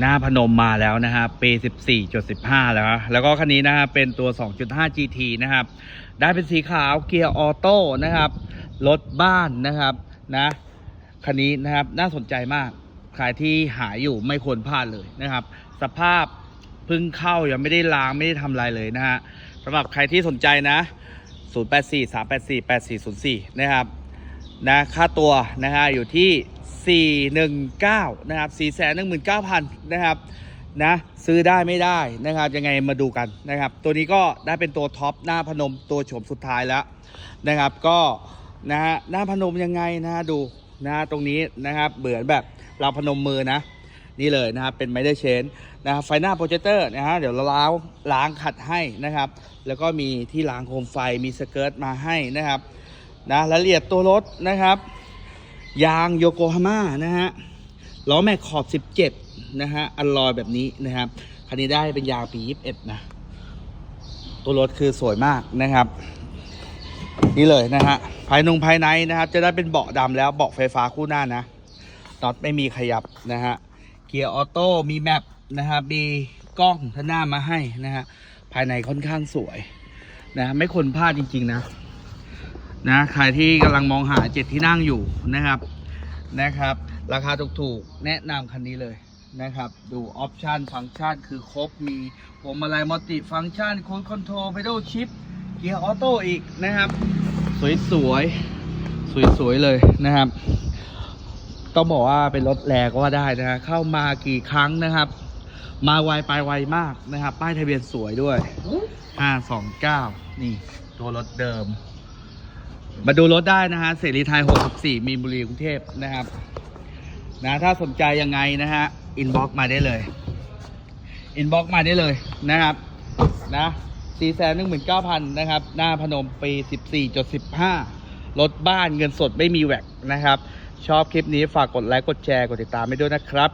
หน้าพนมมาแล้วนะครับปี14.15 แล้ว แล้วก็คันนี้นะครับเป็นตัว 2.5 GT นะครับ ได้เป็นสีขาวเกียร์ออโต้นะครับ รถบ้านนะครับนะคันนี้นะครับน่าสนใจมากใครที่หาอยู่ไม่ควรพลาดเลยนะครับ สภาพเพิ่งเข้ายังไม่ได้ล้างไม่ได้ทำอะไรเลยนะฮะสำหรับใครที่สนใจนะ 084 384 8404 นะครับ นะค่าตัวนะฮะอยู่ที่ 419 นะครับ 419,000 นะครับนะซื้อได้ไม่ได้นะครับยังไงมาดูกันนะครับ ตัวนี้ก็ได้เป็นตัวท็อปหน้าพนมตัวโฉมสุดท้ายแล้วนะครับ ก็นะฮะหน้าพนมยังไงนะฮะดูนะฮะตรงนี้นะครับเหมือนแบบเราพนมมือนะ นี่เลยนะครับเป็นไมเดอร์เชนนะครับไฟหน้าโปรเจคเตอร์นะฮะเดี๋ยวเราล้างล้างขัดให้นะครับ แล้วก็มีที่ล้างโคมไฟมีสเกิร์ตมาให้นะครับ นะรายละเอียดตัวรถนะครับ ยางโยโกฮาม่านะฮะล้อแม็กขอบ 17 นะฮะอัลลอยแบบนี้นะครับคันนี้ได้เป็นยางปี 21 นะ ตัวรถคือสวยมากนะครับ นี่เลยนะฮะภายนงภายในนะครับ จะได้เป็นเบาะดำแล้วเบาะไฟฟ้าคู่หน้านะน็อตไม่มีขยับนะฮะเกียร์ออโต้มีแมปนะครับมีกล้องท่าหน้ามาให้นะฮะภายในค่อนข้างสวยนะไม่ควรพลาดจริง ๆ นะ นะใครที่กำลังมองหาเจ็ดที่นั่งอยู่นะครับนะครับ ราคาถูกๆแนะนำคันนี้เลยนะครับ ดูออปชันฟังก์ชันคือครบมีพวงมาลัยมัลติฟังก์ชันคูดคอนโทรลเพดลชิปเกียร์ออโต้อีกนะครับ สวยๆสวยๆเลยนะครับ ต้องบอกว่าเป็นรถแรงก็ว่าได้นะฮะเข้ามากี่ครั้งนะครับ มาไวไปไวมากนะครับ ป้ายทะเบียนสวยด้วย529 นี่ ตัวรถเดิม มาดูรถได้นะฮะเสรีไทย 64 มีนบุรีกรุงเทพนะครับ นะถ้าสนใจยังไงนะฮะอินบ็อกมาได้เลยอินบ็อกมาได้เลยนะครับ นะ4 1 9 0 0 0นะครับ หน้าพนมปี14.15รถบ้านเงินสดไม่มีแวกนะครับ ชอบคลิปนี้ฝากกดไลค์กดแชร์กดติดตามไปด้วยนะครับ